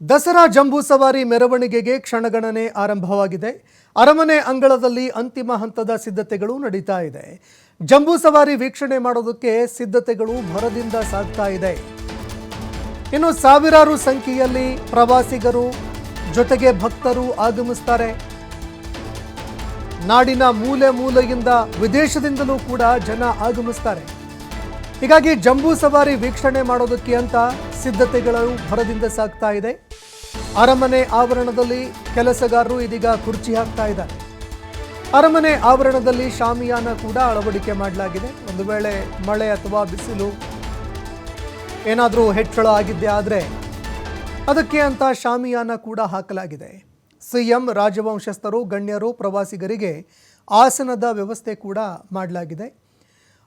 ದಸರಾ ಜಂಬೂ ಸವಾರಿ ಮೆರವಣಿಗೆಗೆ ಕ್ಷಣಗಣನೆ ಆರಂಭವಾಗಿದೆ. ಅರಮನೆ ಅಂಗಳದಲ್ಲಿ ಅಂತಿಮ ಹಂತದ ಸಿದ್ಧತೆಗಳು ನಡೀತಾ ಇದೆ. ಜಂಬೂ ಸವಾರಿ ವೀಕ್ಷಣೆ ಮಾಡೋದಕ್ಕೆ ಸಿದ್ಧತೆಗಳು ಭರದಿಂದ ಸಾಗ್ತಾ ಇದೆ. ಇನ್ನು ಸಾವಿರಾರು ಸಂಖ್ಯೆಯಲ್ಲಿ ಪ್ರವಾಸಿಗರು ಜೊತೆಗೆ ಭಕ್ತರು ಆಗಮಿಸ್ತಾರೆ. ನಾಡಿನ ಮೂಲೆ ಮೂಲೆಯಿಂದ ವಿದೇಶದಿಂದಲೂ ಕೂಡ ಜನ ಆಗಮಿಸ್ತಾರೆ. ಹೀಗಾಗಿ ಜಂಬೂ ಸವಾರಿ ವೀಕ್ಷಣೆ ಮಾಡೋದಕ್ಕೆ ಅಂತ ಸಿದ್ಧತೆಗಳು ಭರದಿಂದ ಸಾಗ್ತಾ ಇದೆ. ಅರಮನೆ ಆವರಣದಲ್ಲಿ ಕೆಲಸಗಾರರು ಇದೀಗ ಕುರ್ಚಿ ಹಾಕ್ತಾ ಇದ್ದಾರೆ. ಅರಮನೆ ಆವರಣದಲ್ಲಿ ಶಾಮಿಯಾನ ಕೂಡ ಅಳವಡಿಕೆ ಮಾಡಲಾಗಿದೆ. ಒಂದು ವೇಳೆ ಮಳೆ ಅಥವಾ ಬಿಸಿಲು ಏನಾದರೂ ಹೆಚ್ಚಳ ಆಗಿದ್ದೆ ಆದರೆ ಅದಕ್ಕೆ ಅಂತ ಶಾಮಿಯಾನ ಕೂಡ ಹಾಕಲಾಗಿದೆ. ಸಿಎಂ ರಾಜವಂಶಸ್ಥರು, ಗಣ್ಯರು, ಪ್ರವಾಸಿಗರಿಗೆ ಆಸನದ ವ್ಯವಸ್ಥೆ ಕೂಡ ಮಾಡಲಾಗಿದೆ.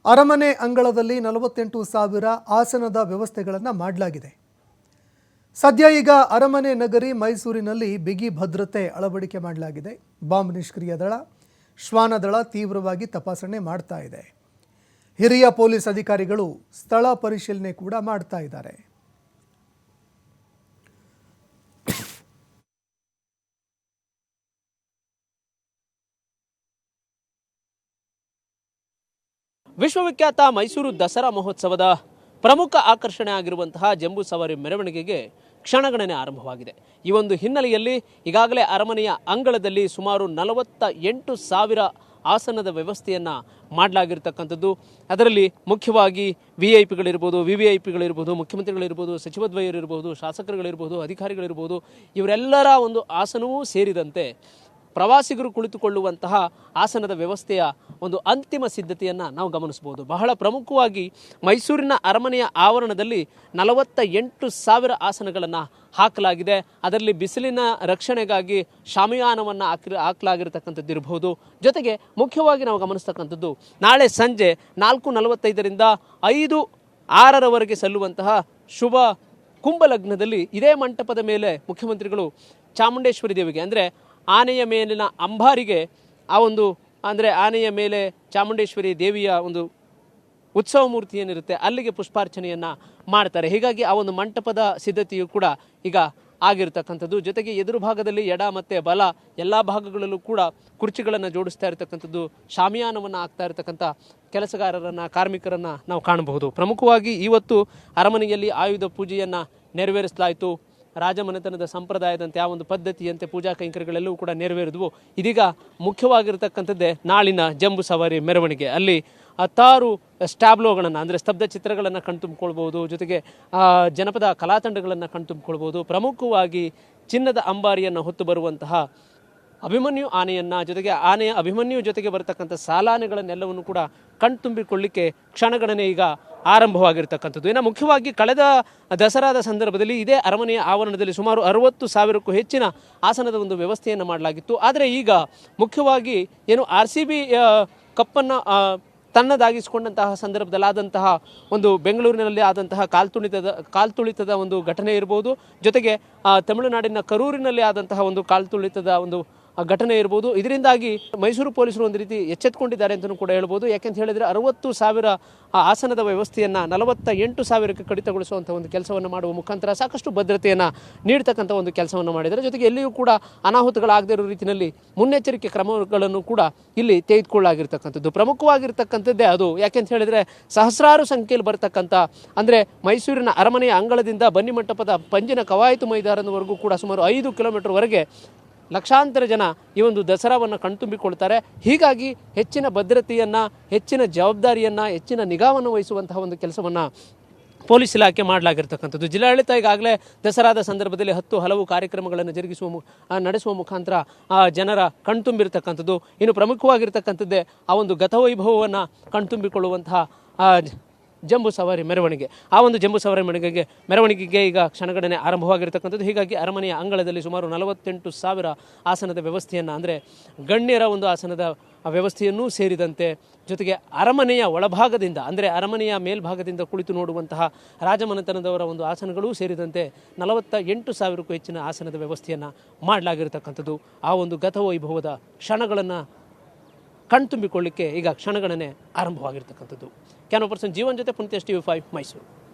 ಅರಮನೆ ಅಂಗಳದಲ್ಲಿ ನಲವತ್ತೆಂಟು ಸಾವಿರ ಆಸನದ ವ್ಯವಸ್ಥೆಗಳನ್ನು ಮಾಡಲಾಗಿದೆ. ಸದ್ಯ ಈಗ ಅರಮನೆ ನಗರಿ ಮೈಸೂರಿನಲ್ಲಿ ಬಿಗಿ ಭದ್ರತೆ ಅಳವಡಿಕೆ ಮಾಡಲಾಗಿದೆ. ಬಾಂಬ್ ನಿಷ್ಕ್ರಿಯ ದಳ ಶ್ವಾನದಳ ತೀವ್ರವಾಗಿ ತಪಾಸಣೆ ಮಾಡ್ತಾ ಇದೆ. ಹಿರಿಯ ಪೊಲೀಸ್ ಅಧಿಕಾರಿಗಳು ಸ್ಥಳ ಪರಿಶೀಲನೆ ಕೂಡ ಮಾಡ್ತಾ ಇದ್ದಾರೆ. ವಿಶ್ವವಿಖ್ಯಾತ ಮೈಸೂರು ದಸರಾ ಮಹೋತ್ಸವದ ಪ್ರಮುಖ ಆಕರ್ಷಣೆ ಆಗಿರುವಂತಹ ಜಂಬೂ ಸವಾರಿ ಮೆರವಣಿಗೆಗೆ ಕ್ಷಣಗಣನೆ ಆರಂಭವಾಗಿದೆ. ಈ ಒಂದು ಹಿನ್ನೆಲೆಯಲ್ಲಿ ಈಗಾಗಲೇ ಅರಮನೆಯ ಅಂಗಳದಲ್ಲಿ ಸುಮಾರು ನಲವತ್ತ ಎಂಟು ಸಾವಿರ ಆಸನದ ವ್ಯವಸ್ಥೆಯನ್ನು ಮಾಡಲಾಗಿರ್ತಕ್ಕಂಥದ್ದು. ಅದರಲ್ಲಿ ಮುಖ್ಯವಾಗಿ ವಿ ಐ ಪಿಗಳಿರ್ಬೋದು ವಿ ವಿ ಐ ಪಿಗಳಿರ್ಬೋದು ಮುಖ್ಯಮಂತ್ರಿಗಳಿರ್ಬೋದು, ಸಚಿವದ್ವಯರಿರ್ಬೋದು, ಶಾಸಕರುಗಳಿರ್ಬೋದು, ಅಧಿಕಾರಿಗಳಿರ್ಬೋದು, ಇವರೆಲ್ಲರ ಒಂದು ಆಸನವೂ ಸೇರಿದಂತೆ ಪ್ರವಾಸಿಗರು ಕುಳಿತುಕೊಳ್ಳುವಂತಹ ಆಸನದ ವ್ಯವಸ್ಥೆಯ ಒಂದು ಅಂತಿಮ ಸಿದ್ಧತೆಯನ್ನು ನಾವು ಗಮನಿಸಬಹುದು. ಬಹಳ ಪ್ರಮುಖವಾಗಿ ಮೈಸೂರಿನ ಅರಮನೆಯ ಆವರಣದಲ್ಲಿ ನಲವತ್ತ ಎಂಟು ಸಾವಿರ ಆಸನಗಳನ್ನು ಹಾಕಲಾಗಿದೆ. ಅದರಲ್ಲಿ ಬಿಸಿಲಿನ ರಕ್ಷಣೆಗಾಗಿ ಶಾಮಿಯಾನವನ್ನು ಹಾಕಿ ಹಾಕಲಾಗಿರ್ತಕ್ಕಂಥದ್ದು ಇರಬಹುದು ಜೊತೆಗೆ ಮುಖ್ಯವಾಗಿ ನಾವು ಗಮನಿಸ್ತಕ್ಕಂಥದ್ದು, ನಾಳೆ ಸಂಜೆ ನಾಲ್ಕು ನಲವತ್ತೈದರಿಂದ ಐದು ಆರರವರೆಗೆ ಸಲ್ಲುವಂತಹ ಶುಭ ಕುಂಭಲಗ್ನದಲ್ಲಿ ಇದೇ ಮಂಟಪದ ಮೇಲೆ ಮುಖ್ಯಮಂತ್ರಿಗಳು ಚಾಮುಂಡೇಶ್ವರಿ ದೇವಿಗೆ, ಅಂದರೆ ಆನೆಯ ಮೇಲಿನ ಅಂಬಾರಿಗೆ ಆ ಒಂದು, ಅಂದರೆ ಆನೆಯ ಮೇಲೆ ಚಾಮುಂಡೇಶ್ವರಿ ದೇವಿಯ ಒಂದು ಉತ್ಸವ ಮೂರ್ತಿ ಏನಿರುತ್ತೆ ಅಲ್ಲಿಗೆ ಪುಷ್ಪಾರ್ಚನೆಯನ್ನು ಮಾಡ್ತಾರೆ. ಹೀಗಾಗಿ ಆ ಒಂದು ಮಂಟಪದ ಸಿದ್ಧತೆಯು ಕೂಡ ಈಗ ಆಗಿರತಕ್ಕಂಥದ್ದು. ಜೊತೆಗೆ ಎದುರು ಭಾಗದಲ್ಲಿ ಎಡ ಮತ್ತು ಬಲ ಎಲ್ಲ ಭಾಗಗಳಲ್ಲೂ ಕೂಡ ಕುರ್ಚಿಗಳನ್ನು ಜೋಡಿಸ್ತಾ ಇರತಕ್ಕಂಥದ್ದು, ಶಾಮಿಯಾನವನ್ನು ಆಗ್ತಾ ಇರತಕ್ಕಂಥ ಕೆಲಸಗಾರರನ್ನು, ಕಾರ್ಮಿಕರನ್ನು ನಾವು ಕಾಣಬಹುದು. ಪ್ರಮುಖವಾಗಿ ಇವತ್ತು ಅರಮನೆಯಲ್ಲಿ ಆಯುಧ ಪೂಜೆಯನ್ನು ನೆರವೇರಿಸಲಾಯಿತು. ರಾಜಮನೆತನದ ಸಂಪ್ರದಾಯದಂತೆ ಆ ಒಂದು ಪದ್ಧತಿಯಂತೆ ಪೂಜಾ ಕೈಂಕರ್ಯಗಳೆಲ್ಲವೂ ಕೂಡ ನೆರವೇರಿದ್ವು. ಇದೀಗ ಮುಖ್ಯವಾಗಿರ್ತಕ್ಕಂಥದ್ದೇ ನಾಳಿನ ಜಂಬು ಸವಾರಿ ಮೆರವಣಿಗೆ. ಅಲ್ಲಿ ಹತ್ತಾರು ಸ್ಟ್ಯಾಬ್ಲೋಗಳನ್ನು ಅಂದರೆ ಸ್ತಬ್ಧ ಚಿತ್ರಗಳನ್ನು ಕಣ್ತುಂಬಿಕೊಳ್ಬೋದು ಜೊತೆಗೆ ಜನಪದ ಕಲಾತಂಡಗಳನ್ನು ಕಣ್ತುಂಬಿಕೊಳ್ಬೋದು ಪ್ರಮುಖವಾಗಿ ಚಿನ್ನದ ಅಂಬಾರಿಯನ್ನು ಹೊತ್ತು ಬರುವಂತಹ ಅಭಿಮನ್ಯು ಆನೆಯನ್ನು, ಜೊತೆಗೆ ಆನೆಯ ಅಭಿಮನ್ಯು ಜೊತೆಗೆ ಬರತಕ್ಕಂಥ ಸಾಲಾನೆಗಳನ್ನೆಲ್ಲವನ್ನು ಕೂಡ ಕಣ್ತುಂಬಿಕೊಳ್ಳಿಕ್ಕೆ ಕ್ಷಣಗಣನೆ ಈಗ ಆರಂಭವಾಗಿರ್ತಕ್ಕಂಥದ್ದು. ಇನ್ನು ಮುಖ್ಯವಾಗಿ ಕಳೆದ ದಸರಾದ ಸಂದರ್ಭದಲ್ಲಿ ಇದೇ ಅರಮನೆಯ ಆವರಣದಲ್ಲಿ ಸುಮಾರು ಅರವತ್ತು ಸಾವಿರಕ್ಕೂ ಹೆಚ್ಚಿನ ಆಸನದ ಒಂದು ವ್ಯವಸ್ಥೆಯನ್ನು ಮಾಡಲಾಗಿತ್ತು. ಆದರೆ ಈಗ ಮುಖ್ಯವಾಗಿ ಏನು ಆರ್ ಸಿ ಬಿ ಕಪ್ಪನ್ನು ತನ್ನದಾಗಿಸಿಕೊಂಡಂತಹ ಸಂದರ್ಭದಲ್ಲಿ ಆದಂತಹ ಒಂದು ಬೆಂಗಳೂರಿನಲ್ಲಿ ಆದಂತಹ ಕಾಲ್ತುಳಿತದ ಕಾಲ್ತುಳಿತದ ಒಂದು ಘಟನೆ ಇರ್ಬೋದು. ಜೊತೆಗೆ ತಮಿಳುನಾಡಿನ ಕರೂರಿನಲ್ಲಿ ಆದಂತಹ ಒಂದು ಕಾಲ್ತುಳಿತದ ಒಂದು ಘಟನೆ ಇರ್ಬೋದು. ಇದರಿಂದಾಗಿ ಮೈಸೂರು ಪೊಲೀಸರು ಒಂದು ರೀತಿ ಎಚ್ಚೆತ್ಕೊಂಡಿದ್ದಾರೆ ಅಂತಲೂ ಕೂಡ ಹೇಳ್ಬೋದು. ಯಾಕೆಂತ ಹೇಳಿದರೆ ಅರವತ್ತು ಸಾವಿರ ಆಸನದ ವ್ಯವಸ್ಥೆಯನ್ನು ನಲವತ್ತ ಎಂಟು ಸಾವಿರಕ್ಕೆ ಕಡಿತಗೊಳಿಸುವಂಥ ಒಂದು ಕೆಲಸವನ್ನು ಮಾಡುವ ಮುಖಾಂತರ ಸಾಕಷ್ಟು ಭದ್ರತೆಯನ್ನು ನೀಡ್ತಕ್ಕಂಥ ಒಂದು ಕೆಲಸವನ್ನು ಮಾಡಿದ್ದಾರೆ. ಜೊತೆಗೆ ಎಲ್ಲಿಯೂ ಕೂಡ ಅನಾಹುತಗಳಾಗದೇ ಇರೋ ರೀತಿಯಲ್ಲಿ ಮುನ್ನೆಚ್ಚರಿಕೆ ಕ್ರಮಗಳನ್ನು ಕೂಡ ಇಲ್ಲಿ ತೆಗೆದುಕೊಳ್ಳಾಗಿರ್ತಕ್ಕಂಥದ್ದು. ಪ್ರಮುಖವಾಗಿರ್ತಕ್ಕಂಥದ್ದೇ ಅದು. ಯಾಕೆಂತ ಹೇಳಿದರೆ ಸಹಸ್ರಾರು ಸಂಖ್ಯೆಯಲ್ಲಿ ಬರ್ತಕ್ಕಂಥ ಅಂದರೆ ಮೈಸೂರಿನ ಅರಮನೆಯ ಅಂಗಳದಿಂದ ಬನ್ನಿಮಂಟಪದ ಪಂಜಿನ ಕವಾಯತು ಮೈದಾನದವರೆಗೂ ಕೂಡ ಸುಮಾರು ಐದು ಕಿಲೋಮೀಟರ್ವರೆಗೆ ಲಕ್ಷಾಂತರ ಜನ ಈ ಒಂದು ದಸರಾವನ್ನು ಕಣ್ತುಂಬಿಕೊಳ್ತಾರೆ. ಹೀಗಾಗಿ ಹೆಚ್ಚಿನ ಭದ್ರತೆಯನ್ನು, ಹೆಚ್ಚಿನ ಜವಾಬ್ದಾರಿಯನ್ನು, ಹೆಚ್ಚಿನ ನಿಗಾವನ್ನು ವಹಿಸುವಂತಹ ಒಂದು ಕೆಲಸವನ್ನು ಪೊಲೀಸ್ ಇಲಾಖೆ ಮಾಡಲಾಗಿರ್ತಕ್ಕಂಥದ್ದು. ಜಿಲ್ಲಾಡಳಿತ ಈಗಾಗಲೇ ದಸರಾದ ಸಂದರ್ಭದಲ್ಲಿ ಹತ್ತು ಹಲವು ಕಾರ್ಯಕ್ರಮಗಳನ್ನು ಜರುಗಿಸುವ ಮು ನಡೆಸುವ ಮುಖಾಂತರ ಆ ಜನರ ಕಣ್ತುಂಬಿರತಕ್ಕಂಥದ್ದು. ಇನ್ನು ಪ್ರಮುಖವಾಗಿರ್ತಕ್ಕಂಥದ್ದೇ ಆ ಒಂದು ಗತವೈಭವವನ್ನು ಕಣ್ತುಂಬಿಕೊಳ್ಳುವಂತಹ ಜಂಬೂ ಸವಾರಿ ಮೆರವಣಿಗೆ. ಆ ಒಂದು ಜಂಬೂ ಸವಾರಿ ಮೆರವಣಿಗೆಗೆ ಮೆರವಣಿಗೆಗೆ ಈಗ ಕ್ಷಣಗಣನೆ ಆರಂಭವಾಗಿರ್ತಕ್ಕಂಥದ್ದು. ಹೀಗಾಗಿ ಅರಮನೆಯ ಅಂಗಳದಲ್ಲಿ ಸುಮಾರು ನಲವತ್ತೆಂಟು ಸಾವಿರ ಆಸನದ ವ್ಯವಸ್ಥೆಯನ್ನು, ಅಂದರೆ ಗಣ್ಯರ ಒಂದು ಆಸನದ ವ್ಯವಸ್ಥೆಯನ್ನೂ ಸೇರಿದಂತೆ ಜೊತೆಗೆ ಅರಮನೆಯ ಒಳಭಾಗದಿಂದ, ಅಂದರೆ ಅರಮನೆಯ ಮೇಲ್ಭಾಗದಿಂದ ಕುಳಿತು ನೋಡುವಂತಹ ರಾಜಮನೆತನದವರ ಒಂದು ಆಸನಗಳೂ ಸೇರಿದಂತೆ ನಲವತ್ತ ಎಂಟು ಸಾವಿರಕ್ಕೂ ಹೆಚ್ಚಿನ ಆಸನದ ವ್ಯವಸ್ಥೆಯನ್ನು ಮಾಡಲಾಗಿರ್ತಕ್ಕಂಥದ್ದು. ಆ ಒಂದು ಗತವೈಭವದ ಕ್ಷಣಗಳನ್ನು ಕಣ್ತುಂಬಿಕೊಳ್ಳಿಕ್ಕೆ ಈಗ ಕ್ಷಣಗಣನೆ ಆರಂಭವಾಗಿರ್ತಕ್ಕಂಥದ್ದು. ಕ್ಯಾನೋ ಪರ್ಸನ್ ಜೀವನ್ ಜೊತೆ ಪುಣ್ಯಸ್ ಟಿ ವಿ ಫೈವ್ ಮೈಸೂರು.